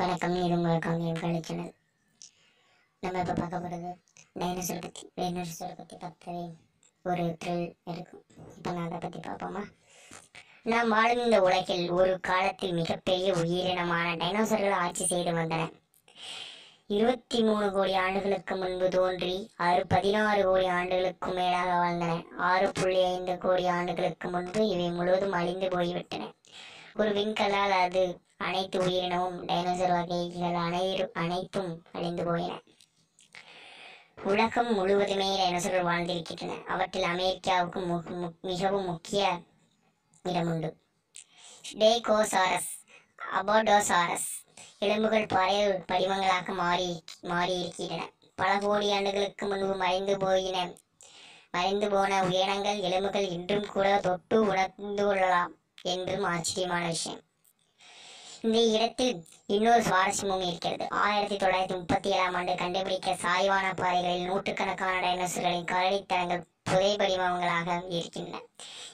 வணக்கம் இது உங்கள் காமியம் கலை சேனல். நம்ம இப்போ பார்க்க போகிறது டைனோசரை பற்றி டைனோசரை பற்றி பார்த்தவே ஒரு த்ரில் இருக்கும். இப்போ நான் அதை பற்றி பார்ப்போமா? நாம் வாழும் இந்த உலகில் ஒரு காலத்தில் மிகப்பெரிய உயிரினமான டைனோசர்கள் ஆட்சி செய்து வந்தன. இருபத்தி மூணு கோடி ஆண்டுகளுக்கு முன்பு தோன்றி ஆறு பதினாறு கோடி ஆண்டுகளுக்கும் மேலாக வாழ்ந்தன. ஆறு புள்ளி ஐந்து கோடி ஆண்டுகளுக்கு முன்பு இவை முழுவதும் அழிந்து போய்விட்டன. ஒரு விண்கல்லால் அது அனைத்து உயிரினமும் டைனோசர் வகைகள் அனைவரு அனைத்தும் அழிந்து போயின. உலகம் முழுவதுமே டைனோசர்கள் வாழ்ந்திருக்கின்றன. அவற்றில் அமெரிக்காவுக்கு மு- மிகவும் முக்கிய இடம் உண்டு டேகோசாரஸ் அபோடோசாரஸ் எலும்புகள் பழைய படிவங்களாக மாறி மாறியிருக்கின்றன. பல கோடி ஆண்டுகளுக்கு முன்பு மறைந்து போயின மறைந்து போன உயிரினங்கள் எலும்புகள் இன்றும் கூட தொட்டு உணர்ந்து கொள்ளலாம். என்றும் ஆச்சரியமான விஷயம். இந்த இடத்தில் இன்னொரு சுவாரஸ்யமும் இருக்கிறது. ஆயிரத்தி தொள்ளாயிரத்தி முப்பத்தி ஏழாம் ஆண்டு கண்டுபிடிக்க சாய்வான பாறைகளில் நூற்றுக்கணக்கான டைனோசர்களின் கரடித்தனங்கள் புதை இருக்கின்றன.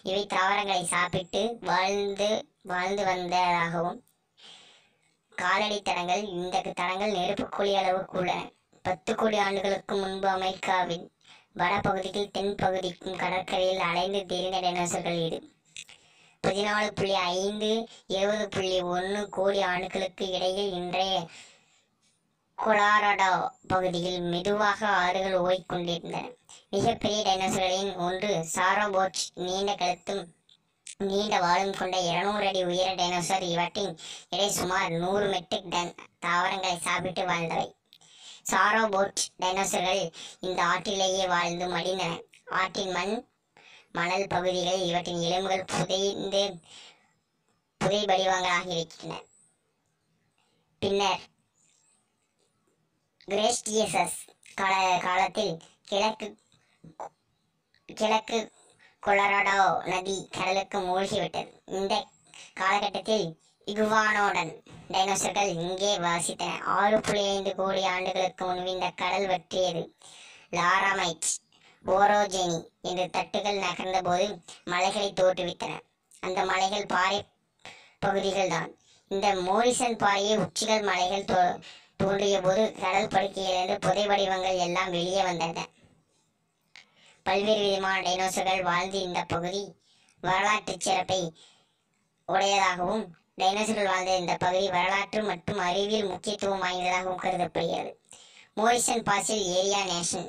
இவை தாவரங்களை சாப்பிட்டு வாழ்ந்து வாழ்ந்து வந்ததாகவும் காலடி தடங்கள் இந்த தடங்கள் நெருப்புக்குழி அளவுக்கு உள்ளன. பத்து கோடி ஆண்டுகளுக்கு முன்பு அமெரிக்காவின் வடபகுதியில் தென் பகுதிக்கும் கடற்கரையில் அலைந்து தெரிந்த டைனோசர்கள் இது. பதினாலு புள்ளி ஐந்து எழுபது புள்ளி ஒன்று கோடி ஆண்டுகளுக்கு இடையில் இன்றைய கொலாரடோ பகுதியில் மெதுவாக ஆறுகள் ஓடிக்கொண்டிருந்தன. மிகப்பெரிய டைனோசர்களின் ஒன்று சாரோபோச் நீண்ட கழுத்தும் நீண்ட வாழும் கொண்ட இருநூறு அடி உயர டைனோசர். இவற்றின் எடை சுமார் நூறு மெட்ரிக் டன் தாவரங்களை சாப்பிட்டு வாழ்ந்தவை. சாரோபோட் டைனோசர்கள் இந்த ஆற்றிலேயே வாழ்ந்து மடிந்தன ஆற்றின் மண் மணல் பகுதிகளில் இவற்றின் எலும்புகள் புதைந்து புதை வடிவங்களாக இருக்கின்றன. பின்னர் கிரேஸ்டியசஸ் கால காலத்தில் கிழக்கு கிழக்கு கொலராடோ நதி கடலுக்கு மூழ்கிவிட்டது. இந்த காலகட்டத்தில் இகுவானோடன் டைனோசர்கள் இங்கே வாசித்தன ஆறு புள்ளி ஐந்து கோடி ஆண்டுகளுக்கு முன்பு இந்த கடல் வற்றியது. லாராமைட் ஓரோஜெனி என்ற தட்டுகள் நகர்ந்தபோது மலைகளை தோற்றுவித்தன. அந்த மலைகள் பாறை பகுதிகள் தான். இந்த மோரிசன் பாறையை உச்சிகள் மலைகள் தோ தோன்றிய போது கடல் படுக்கையிலிருந்து புதை வடிவங்கள் எல்லாம் வெளியே வந்தன. பல்வேறு விதமான டைனோசர்கள் வாழ்ந்து இந்த பகுதி வரலாற்று சிறப்பை உடையதாகவும் டைனோசர்கள் வாழ்ந்த இந்த பகுதி வரலாற்று மற்றும் அறிவியல் முக்கியத்துவம் வாய்ந்ததாகவும் கருதப்படுகிறது. மோரிசன் பாசில் ஏரியா நேஷன்.